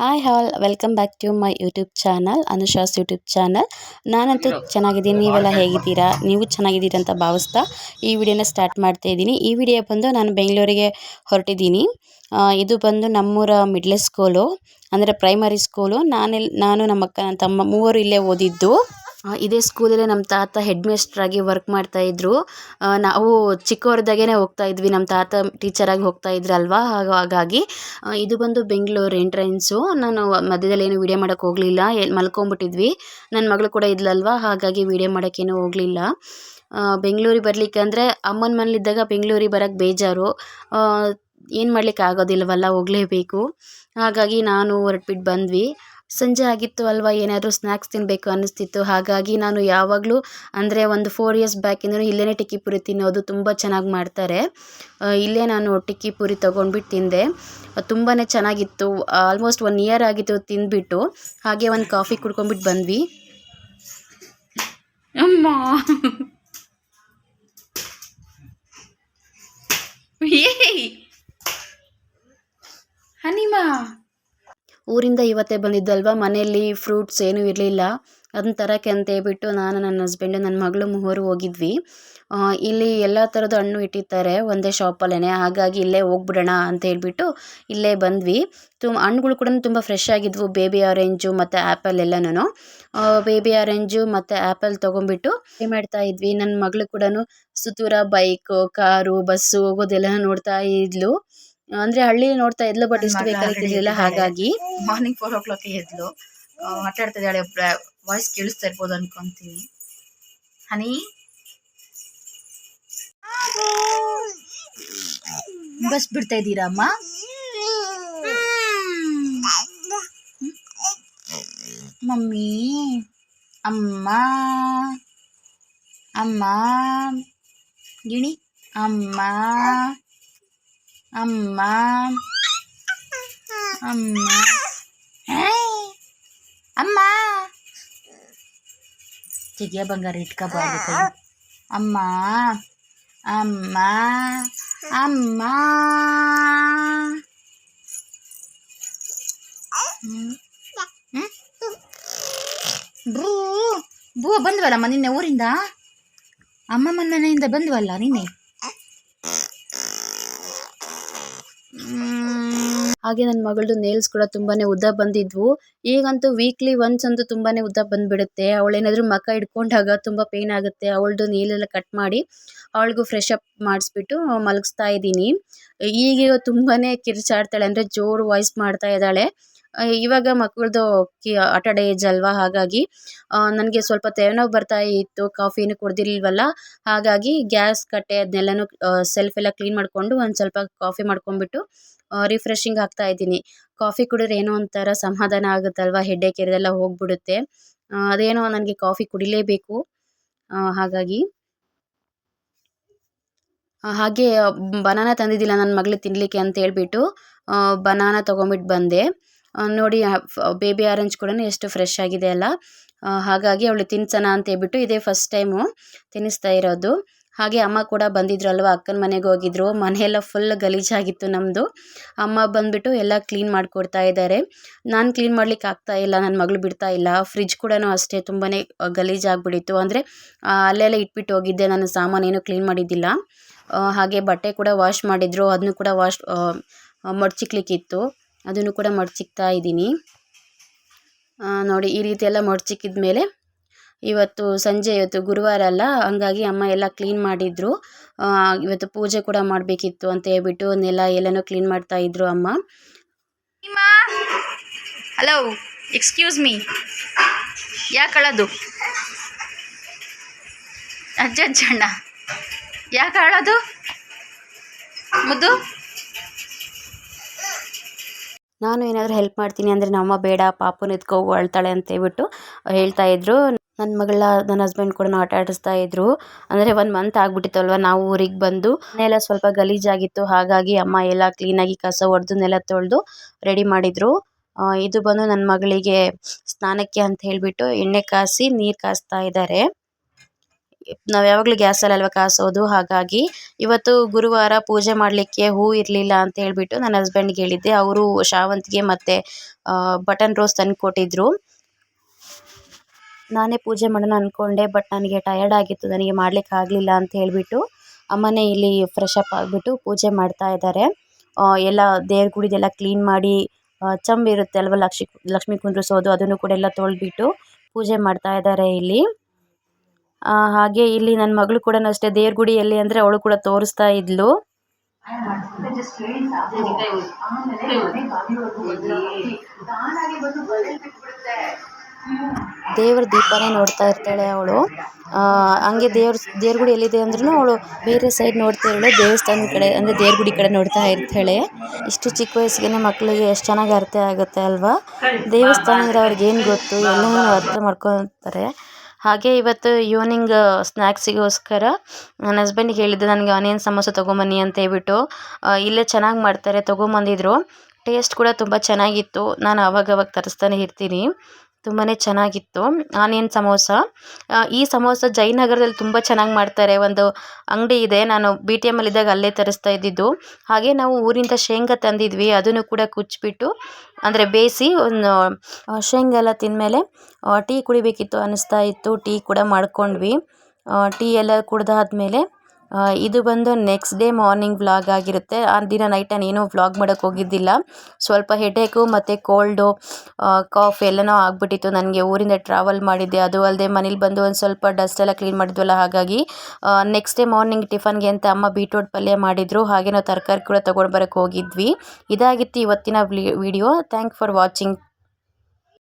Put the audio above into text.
Hi all welcome back to my YouTube channel Anusha's YouTube channel ನಾನಂತೂ ಚೆನ್ನಾಗಿದ್ದೀನಿ ನೀವೆಲ್ಲ ಹೇಗಿದ್ದೀರಾ? ನೀವು ಚೆನ್ನಾಗಿದ್ದೀರಾ ಅಂತ ಭಾವಿಸ್ತಾ ಈ ವಿಡಿಯೋನ ಸ್ಟಾರ್ಟ್ ಮಾಡ್ತಾ ಇದ್ದೀನಿ. ಈ ವಿಡಿಯೋ ಬಂದು ನಾನು ಬೆಂಗಳೂರಿಗೆ ಹೊರಟಿದ್ದೀನಿ. ಇದು ಬಂದು ನಮ್ಮೂರ ಮಿಡ್ಲ್ ಸ್ಕೂಲು ಅಂದರೆ ಪ್ರೈಮರಿ ಸ್ಕೂಲು ನಾನೆಲ್ ನಾನು ನಮ್ಮ ಅಕ್ಕ ನನ್ನ ತಮ್ಮ ಮೂವರು ಇಲ್ಲೇ ಓದಿದ್ದು. ಇದೇ ಸ್ಕೂಲಲ್ಲೇ ನಮ್ಮ ತಾತ ಹೆಡ್ ಆಗಿ ವರ್ಕ್ ಮಾಡ್ತಾ ಇದ್ರು. ನಾವು ಚಿಕ್ಕವರಿದ್ದಾಗೇನೆ ಹೋಗ್ತಾ ಇದ್ವಿ ನಮ್ಮ ತಾತ ಟೀಚರಾಗಿ ಹೋಗ್ತಾ ಇದ್ರಲ್ವಾ ಹಾಗ, ಹಾಗಾಗಿ ಇದು ಬಂದು ಬೆಂಗಳೂರು ಎಂಟ್ರೆನ್ಸು ನಾನು ಮಧ್ಯದಲ್ಲಿ ಏನು ವಿಡಿಯೋ ಮಾಡೋಕೆ ಹೋಗಲಿಲ್ಲ ಮಲ್ಕೊಂಬಿಟ್ಟಿದ್ವಿ ನನ್ನ ಮಗಳು ಕೂಡ ಇದ್ಲಲ್ವಾ? ಹಾಗಾಗಿ ವೀಡಿಯೋ ಮಾಡೋಕ್ಕೇನು ಹೋಗಲಿಲ್ಲ. ಬೆಂಗಳೂರಿಗೆ ಬರಲಿಕ್ಕೆ ಅಂದರೆ ಅಮ್ಮನ ಮನೇಲಿದ್ದಾಗ ಬೆಂಗಳೂರಿಗೆ ಬರೋಕ್ಕೆ ಬೇಜಾರು. ಏನು ಮಾಡ್ಲಿಕ್ಕೆ ಆಗೋದಿಲ್ಲವಲ್ಲ ಹೋಗಲೇಬೇಕು. ಹಾಗಾಗಿ ನಾನು ಹೊರಟ್ಬಿಟ್ಟು ಬಂದ್ವಿ. ಸಂಜೆ ಆಗಿತ್ತು ಅಲ್ವಾ, ಏನಾದರೂ ಸ್ನ್ಯಾಕ್ಸ್ ತಿನ್ನಬೇಕು ಅನ್ನಿಸ್ತಿತ್ತು. ಹಾಗಾಗಿ ನಾನು ಯಾವಾಗಲೂ ಅಂದರೆ ಒಂದು ಫೋರ್ ಇಯರ್ಸ್ ಬ್ಯಾಕಿಂದನೂ ಇಲ್ಲೇ ಟಿಕ್ಕಿ ಪುರಿ ತಿನ್ನೋದು ತುಂಬ ಚೆನ್ನಾಗಿ ಮಾಡ್ತಾರೆ. ಇಲ್ಲೇ ನಾನು ಟಿಕ್ಕಿ ಪುರಿ ತೊಗೊಂಡ್ಬಿಟ್ಟು ತಿಂದೆ. ತುಂಬಾ ಚೆನ್ನಾಗಿತ್ತು. ಆಲ್ಮೋಸ್ಟ್ ಒನ್ ಇಯರ್ ಆಗಿತ್ತು ತಿಂದ್ಬಿಟ್ಟು. ಹಾಗೆ ಒಂದು ಕಾಫಿ ಕುಡ್ಕೊಂಡ್ಬಿಟ್ಟು ಬಂದ್ವಿ. ಅಮ್ಮ! ಹನಿಮಾ! ಊರಿಂದ ಇವತ್ತೇ ಬಂದಿದ್ದಲ್ವಾ? ಮನೆಯಲ್ಲಿ ಫ್ರೂಟ್ಸ್ ಏನೂ ಇರಲಿಲ್ಲ. ಅದನ್ನ ತರೋಕ್ಕೆ ಅಂತ ಹೇಳ್ಬಿಟ್ಟು ನಾನು ನನ್ನ ಹಸ್ಬೆಂಡು ನನ್ನ ಮಗಳು ಮೂವರು ಹೋಗಿದ್ವಿ. ಇಲ್ಲಿ ಎಲ್ಲ ಥರದ ಹಣ್ಣು ಇಟ್ಟಿರ್ತಾರೆ ಒಂದೇ ಶಾಪಲ್ಲೇ ಹಾಗಾಗಿ ಇಲ್ಲೇ ಹೋಗ್ಬಿಡೋಣ ಅಂತ ಹೇಳ್ಬಿಟ್ಟು ಇಲ್ಲೇ ಬಂದ್ವಿ. ತುಂಬ ಹಣ್ಣುಗಳು ಕೂಡ ತುಂಬ ಫ್ರೆಶ್ ಆಗಿದ್ವು. ಬೇಬಿ ಆರೆಂಜು ಮತ್ತು ಆ್ಯಪಲ್ ಎಲ್ಲನೂ ಬೇಬಿ ಆರೆಂಜು ಮತ್ತು ಆ್ಯಪಲ್ ತೊಗೊಂಬಿಟ್ಟು ಪೇ ಮಾಡ್ತಾ ಇದ್ವಿ. ನನ್ನ ಮಗಳು ಕೂಡ ಸುತ್ತೂರ ಬೈಕು ಕಾರು ಬಸ್ಸು ಹೋಗೋದೆಲ್ಲ ನೋಡ್ತಾ ಇದ್ಲು. ಅಂದರೆ ಹಳ್ಳಿ ನೋಡ್ತಾ ಇದ್ಲು ಬಟ್ ಇಷ್ಟು ಬೇಕಾಗಿರ್ಲಿಲ್ಲ ಹಾಗಾಗಿ. ಮಾರ್ನಿಂಗ್ ಫೋರ್ ಓ ಕ್ಲಾಕ್ ಎದ್ಲು ಮಾತಾಡ್ತಾ ಇದ್ದಾಳೆ ವಾಯ್ಸ್ ಕೇಳಿಸ್ತಾ ಇರ್ಬೋದು ಅನ್ಕೊಂತೀನಿ. ಹನಿ? ಬಸ್ ಬಿಡ್ತಾ ಇದ್ದೀರಾ ಅಮ್ಮ? ಮಮ್ಮಿ ಅಮ್ಮ ಅಮ್ಮ ಗಿಣಿ ಅಮ್ಮ ಅಮ್ಮ ಅಮ್ಮ ಹಾಯ್. ಅಮ್ಮ ಚಿಗಿಯ ಬಂಗಾರ ಇಟ್ಕೋಬಾರ್ದು ಕೈ ಅಮ್ಮ ಅಮ್ಮ ಅಮ್ಮ ಹ್ಮ್. ಹ್ಮ್? ಬೂ ಬೂ ಬಂದ್ವಲ್ಲಮ್ಮ ನಿನ್ನೆ ಊರಿಂದ ಅಮ್ಮಮ್ಮ ಮನೆಯಿಂದ ಬಂದ್ವಲ್ಲ ನಿನ್ನೆ ಹಾಗೆ ನನ್ನ ಮಗಳದು ನೇಲ್ಸ್ ಕೂಡ ತುಂಬಾನೇ ಉದ್ದ ಬಂದಿದ್ವು. ಈಗಂತೂ ವೀಕ್ಲಿ ಒನ್ಸ್ ಅಂತೂ ತುಂಬಾನೇ ಉದ್ದ ಬಂದ್ಬಿಡುತ್ತೆ. ಅವಳೇನಾದ್ರೂ ಮಕ ಹಿಡ್ಕೊಂಡಾಗ ತುಂಬ ಪೇನ್ ಆಗುತ್ತೆ. ಅವಳದು ನೇಲೆಲ್ಲ ಕಟ್ ಮಾಡಿ ಅವಳಿಗೂ ಫ್ರೆಶ್ ಅಪ್ ಮಾಡಿಸ್ಬಿಟ್ಟು ಮಲಗಿಸ್ತಾ ಇದ್ದೀನಿ. ಈಗ ತುಂಬಾನೇ ಕಿರ್ಚಾಡ್ತಾಳೆ ಅಂದರೆ ಜೋರು ವಾಯ್ಸ್ ಮಾಡ್ತಾ ಇದ್ದಾಳೆ. ಇವಾಗ ಮಕ್ಕಳದು ಕಿ, ಆಟ ಡೇಜ್ ಏಜ್ ಅಲ್ವಾ? ಹಾಗಾಗಿ ನನಗೆ ಸ್ವಲ್ಪ ತಲೆನೋವು ಬರ್ತಾ ಇತ್ತು. ಕಾಫಿನೂ ಕುಡ್ದಿಲ್ವಲ್ಲ? ಹಾಗಾಗಿ ಗ್ಯಾಸ್ ಕಟ್ಟೆ ಅದನ್ನೆಲ್ಲನೂ ಸೆಲ್ಫ್ ಎಲ್ಲ ಕ್ಲೀನ್ ಮಾಡಿಕೊಂಡು ಒಂದು ಸ್ವಲ್ಪ ಕಾಫಿ ಮಾಡ್ಕೊಂಡ್ಬಿಟ್ಟು ರಿಫ್ರೆಶಿಂಗ್ ಆಗ್ತಾ ಇದ್ದೀನಿ. ಕಾಫಿ ಕುಡಿದ್ರೆ ಏನೋ ಒಂಥರ ಸಮಾಧಾನ ಆಗುತ್ತಲ್ವಾ? ಹೆಡ್ಡೇಕ್ ಇರೋದೆಲ್ಲ ಹೋಗ್ಬಿಡುತ್ತೆ. ಅದೇನೋ ನನಗೆ ಕಾಫಿ ಕುಡಿಲೇಬೇಕು. ಹಾಗಾಗಿ ಹಾಗೆ ಬನಾನ ತಂದಿದ್ದಿಲ್ಲ ನನ್ನ ಮಗಳು ತಿನ್ನಲಿಕ್ಕೆ ಅಂತ ಹೇಳ್ಬಿಟ್ಟು ಬನಾನ ತೊಗೊಂಬಿಟ್ಟು ಬಂದೆ. ನೋಡಿ ಬೇಬಿ ಆರೆಂಜ್ ಕೂಡ ಎಷ್ಟು ಫ್ರೆಶ್ ಆಗಿದೆ ಅಲ್ಲ. ಹಾಗಾಗಿ ಅವಳು ತಿನ್ಸೋಣ ಅಂತ ಹೇಳ್ಬಿಟ್ಟು ಇದೇ ಫಸ್ಟ್ ಟೈಮು ತಿನ್ನಿಸ್ತಾ ಇರೋದು. ಹಾಗೆ ಅಮ್ಮ ಕೂಡ ಬಂದಿದ್ರಲ್ವ ಅಕ್ಕನ ಮನೆಗೆ ಹೋಗಿದ್ರು. ಮನೆಯೆಲ್ಲ ಫುಲ್ ಗಲೀಜಾಗಿತ್ತು ನಮ್ಮದು ಅಮ್ಮ ಬಂದುಬಿಟ್ಟು ಎಲ್ಲ ಕ್ಲೀನ್ ಮಾಡಿಕೊಡ್ತಾ ಇದ್ದಾರೆ ನಾನು ಕ್ಲೀನ್ ಮಾಡ್ಲಿಕ್ಕೆ ಆಗ್ತಾ ಇಲ್ಲ ನನ್ನ ಮಗಳು ಬಿಡ್ತಾ ಇಲ್ಲ. ಫ್ರಿಜ್ ಕೂಡ ಅಷ್ಟೇ ತುಂಬಾ ಗಲೀಜಾಗ್ಬಿಟ್ಟಿತ್ತು. ಅಂದರೆ ಅಲ್ಲೆಲ್ಲ ಇಟ್ಬಿಟ್ಟು ಹೋಗಿದ್ದೆ. ನಾನು ಸಾಮಾನೇನು ಕ್ಲೀನ್ ಮಾಡಿದ್ದಿಲ್ಲ. ಹಾಗೆ ಬಟ್ಟೆ ಕೂಡ ವಾಶ್ ಮಾಡಿದ್ರು. ಅದನ್ನು ಕೂಡ ವಾಶ್ ಮಡ್ಚಿಕ್ಲಿಕ್ಕಿತ್ತು. ಅದನ್ನು ಕೂಡ ಮಡಚಿಕ್ತಾ ಇದ್ದೀನಿ. ನೋಡಿ ಈ ರೀತಿ ಎಲ್ಲ ಮಡಚಿಕ್ಕಿದ ಮೇಲೆ ಇವತ್ತು ಸಂಜೆ ಇವತ್ತು ಗುರುವಾರ ಅಲ್ಲ, ಹಂಗಾಗಿ ಅಮ್ಮ ಎಲ್ಲ ಕ್ಲೀನ್ ಮಾಡಿದ್ರು. ಇವತ್ತು ಪೂಜೆ ಕೂಡ ಮಾಡಬೇಕಿತ್ತು ಅಂತ ಹೇಳ್ಬಿಟ್ಟು ನೆಲ ಎಲ್ಲನೂ ಕ್ಲೀನ್ ಮಾಡ್ತಾ ಇದ್ರು ಅಮ್ಮ. ಹಲೋ ಎಕ್ಸ್ಕ್ಯೂಸ್ ಮೀ ಯಾಕೆ ಅಳೋದು? ಅಜ್ಜ ಅಜ್ಜಣ್ಣ ಯಾಕೆ ಮುದ್ದು? ನಾನು ಏನಾದರೂ ಹೆಲ್ಪ್ ಮಾಡ್ತೀನಿ ಅಂದರೆ ನಮ್ಮಮ್ಮ ಬೇಡ, ಪಾಪುನ ಎತ್ಕೊ ಹೋಗು ಅಳ್ತಾಳೆ ಅಂತ ಹೇಳ್ಬಿಟ್ಟು ಹೇಳ್ತಾ ಇದ್ರು. ನನ್ನ ಮಗಳ ನನ್ನ ಹಸ್ಬೆಂಡ್ ಕೂಡ ಆಟ ಆಡಿಸ್ತಾ ಇದ್ರು. ಅಂದರೆ ಒಂದು ಮಂತ್ ಆಗ್ಬಿಟ್ಟಿತ್ತಲ್ವ, ನಾವು ಊರಿಗೆ ಬಂದು. ಎಲ್ಲ ಸ್ವಲ್ಪ ಗಲೀಜಾಗಿತ್ತು, ಹಾಗಾಗಿ ಅಮ್ಮ ಎಲ್ಲ ಕ್ಲೀನಾಗಿ ಕಸ ಹೊಡೆದು ನೆಲ ತೊಳೆದು ರೆಡಿ ಮಾಡಿದ್ರು. ಇದು ಬಂದು ನನ್ನ ಮಗಳಿಗೆ ಸ್ನಾನಕ್ಕೆ ಅಂತ ಹೇಳಿಬಿಟ್ಟು ಎಣ್ಣೆ ಕಾಸಿ ನೀರು ಕಾಸ್ತಾ ಇದ್ದಾರೆ ನಾವು ಯಾವಾಗಲೂ ಗ್ಯಾಸಲ್ಲಿ ಅಲ್ವಾ ಕಾಸೋದು, ಹಾಗಾಗಿ ಇವತ್ತು ಗುರುವಾರ ಪೂಜೆ ಮಾಡಲಿಕ್ಕೆ ಹೂ ಇರಲಿಲ್ಲ ಅಂತ ಹೇಳಿಬಿಟ್ಟು ನನ್ನ ಹಸ್ಬೆಂಡ್ಗೆ ಹೇಳಿದ್ದೆ. ಅವರು ಶಾವಂತಿಗೆ ಮತ್ತು ಬಟನ್ ರೋಸ್ ತಂದು ಕೊಟ್ಟಿದ್ರು. ನಾನೇ ಪೂಜೆ ಮಾಡೋಣ ಅಂದ್ಕೊಂಡೆ ಬಟ್ ನನಗೆ ಟಯರ್ಡ್ ಆಗಿತ್ತು, ನನಗೆ ಮಾಡ್ಲಿಕ್ಕೆ ಆಗಲಿಲ್ಲ ಅಂತ ಹೇಳಿಬಿಟ್ಟು ಅಮ್ಮನೇ ಇಲ್ಲಿ ಫ್ರೆಶ್ ಅಪ್ ಆಗಿಬಿಟ್ಟು ಪೂಜೆ ಮಾಡ್ತಾ ಇದ್ದಾರೆ ಎಲ್ಲ ದೇವ್ರ ಗುಡಿದೆಲ್ಲ ಕ್ಲೀನ್ ಮಾಡಿ ಚಂಬಿರುತ್ತೆ ಅಲ್ವ ಲಕ್ಷ್ಮಿ ಲಕ್ಷ್ಮಿ ಕುಂದ್ರಿಸೋದು ಅದನ್ನು ಕೂಡ ಎಲ್ಲ ತೊಳೆದ್ಬಿಟ್ಟು ಪೂಜೆ ಮಾಡ್ತಾ ಇದ್ದಾರೆ ಇಲ್ಲಿ. ಹಾಗೆ ಇಲ್ಲಿ ನನ್ನ ಮಗಳು ಕೂಡ ಅಷ್ಟೇ ದೇವ್ರ ಗುಡಿ ಎಲ್ಲಿ ಅಂದರೆ ಅವಳು ಕೂಡ ತೋರಿಸ್ತಾ ಇದ್ಲು. ದೇವ್ರ ದೀಪನೇ ನೋಡ್ತಾ ಇರ್ತಾಳೆ ಅವಳು. ಹಂಗೆ ದೇವ್ರ ದೇವ್ರ ಗುಡಿ ಎಲ್ಲಿದೆ ಅಂದ್ರೂ ಅವಳು ಬೇರೆ ಸೈಡ್ ನೋಡ್ತಾ ಇರಳು ದೇವಸ್ಥಾನದ ಕಡೆ ಅಂದರೆ ದೇವ್ರ ಗುಡಿ ಕಡೆ ನೋಡ್ತಾ ಇರ್ತಾಳೆ. ಇಷ್ಟು ಚಿಕ್ಕ ವಯಸ್ಸಿಗೆ ಮಕ್ಕಳಿಗೆ ಎಷ್ಟು ಚೆನ್ನಾಗಿ ಅರ್ಥ ಆಗುತ್ತೆ ಅಲ್ವಾ? ದೇವಸ್ಥಾನ ಅಂದರೆ ಅವ್ರಿಗೆ ಏನು ಗೊತ್ತು? ಎಲ್ಲನೂ ಅರ್ಥ ಮಾಡ್ಕೊತಾರೆ. ಹಾಗೆ ಇವತ್ತು ಈವ್ನಿಂಗ್ ಸ್ನ್ಯಾಕ್ಸಿಗೋಸ್ಕರ ನನ್ನ ಹಸ್ಬೆಂಡಿಗೆ ಹೇಳಿದ್ದೆ, ನನಗೆ ಆನಿಯನ್ ಸಮೋಸ ತೊಗೊಂಬನ್ನಿ ಅಂತ ಹೇಳ್ಬಿಟ್ಟು ಇಲ್ಲೇ ಚೆನ್ನಾಗಿ ಮಾಡ್ತಾರೆ, ತೊಗೊಂಬಂದಿದ್ರು. ಟೇಸ್ಟ್ ಕೂಡ ತುಂಬ ಚೆನ್ನಾಗಿತ್ತು. ನಾನು ಅವಾಗವಾಗ ತರಿಸ್ತಾನೆ ಇರ್ತೀನಿ. ತುಂಬಾ ಚೆನ್ನಾಗಿತ್ತು. ಆನಿಯನ್ ಸಮೋಸ. ಈ ಸಮೋಸ ಜಯನಗರದಲ್ಲಿ ತುಂಬ ಚೆನ್ನಾಗಿ ಮಾಡ್ತಾರೆ. ಒಂದು ಅಂಗಡಿ ಇದೆ. ನಾನು ಬಿ ಟಿ ಎಮ್ಮಲ್ಲಿ ಇದ್ದಾಗ ಅಲ್ಲೇ ತರಿಸ್ತಾ ಇದ್ದಿದ್ದು. ಹಾಗೆ ನಾವು ಊರಿಂದ ಶೇಂಗಾ ತಂದಿದ್ವಿ. ಅದನ್ನು ಕೂಡ ಕುಚ್ಚಿಬಿಟ್ಟು, ಅಂದರೆ ಬೇಯಿಸಿ ಒಂದು ಶೇಂಗಾ ಎಲ್ಲ ತಿಂದಮೇಲೆ ಟೀ ಕುಡಿಬೇಕಿತ್ತು ಅನ್ನಿಸ್ತಾ ಇತ್ತು. ಟೀ ಕೂಡ ಮಾಡ್ಕೊಂಡ್ವಿ. ಟೀ ಎಲ್ಲ ಕುಡ್ದಾದ್ಮೇಲೆ ಇದು ಬಂದು ನೆಕ್ಸ್ಟ್ ಡೇ ಮಾರ್ನಿಂಗ್ ವ್ಲಾಗ್ ಆಗಿರುತ್ತೆ. ಆ ದಿನ ನೈಟ್ ನಾನೇನು ವ್ಲಾಗ್ ಮಾಡೋಕ್ಕೆ ಹೋಗಿದ್ದಿಲ್ಲ. ಸ್ವಲ್ಪ ಹೆಡೇಕು ಮತ್ತು ಕೋಲ್ಡು ಕಾಫ್ ಎಲ್ಲನೂ ಆಗಿಬಿಟ್ಟಿತ್ತು ನನಗೆ. ಊರಿಂದ ಟ್ರಾವೆಲ್ ಮಾಡಿದ್ದೆ. ಅದು ಅಲ್ಲದೆ ಮನೇಲಿ ಬಂದು ಒಂದು ಸ್ವಲ್ಪ ಡಸ್ಟ್ ಎಲ್ಲ ಕ್ಲೀನ್ ಮಾಡಿದ್ವಲ್ಲ ಹಾಗಾಗಿ ನೆಕ್ಸ್ಟ್ ಡೇ ಮಾರ್ನಿಂಗ್ ಟಿಫನ್ಗೆ ಅಂತ ಅಮ್ಮ ಬೀಟ್ರೋಟ್ ಪಲ್ಯ ಮಾಡಿದರು. ಹಾಗೆ ನಾವು ತರಕಾರಿ ಕೂಡ ತೊಗೊಂಡು ಬರೋಕ್ಕೆ ಹೋಗಿದ್ವಿ. ಇದಾಗಿತ್ತು ಇವತ್ತಿನ ವಿಡಿಯೋ ಥ್ಯಾಂಕ್ ಫಾರ್ ವಾಚಿಂಗ್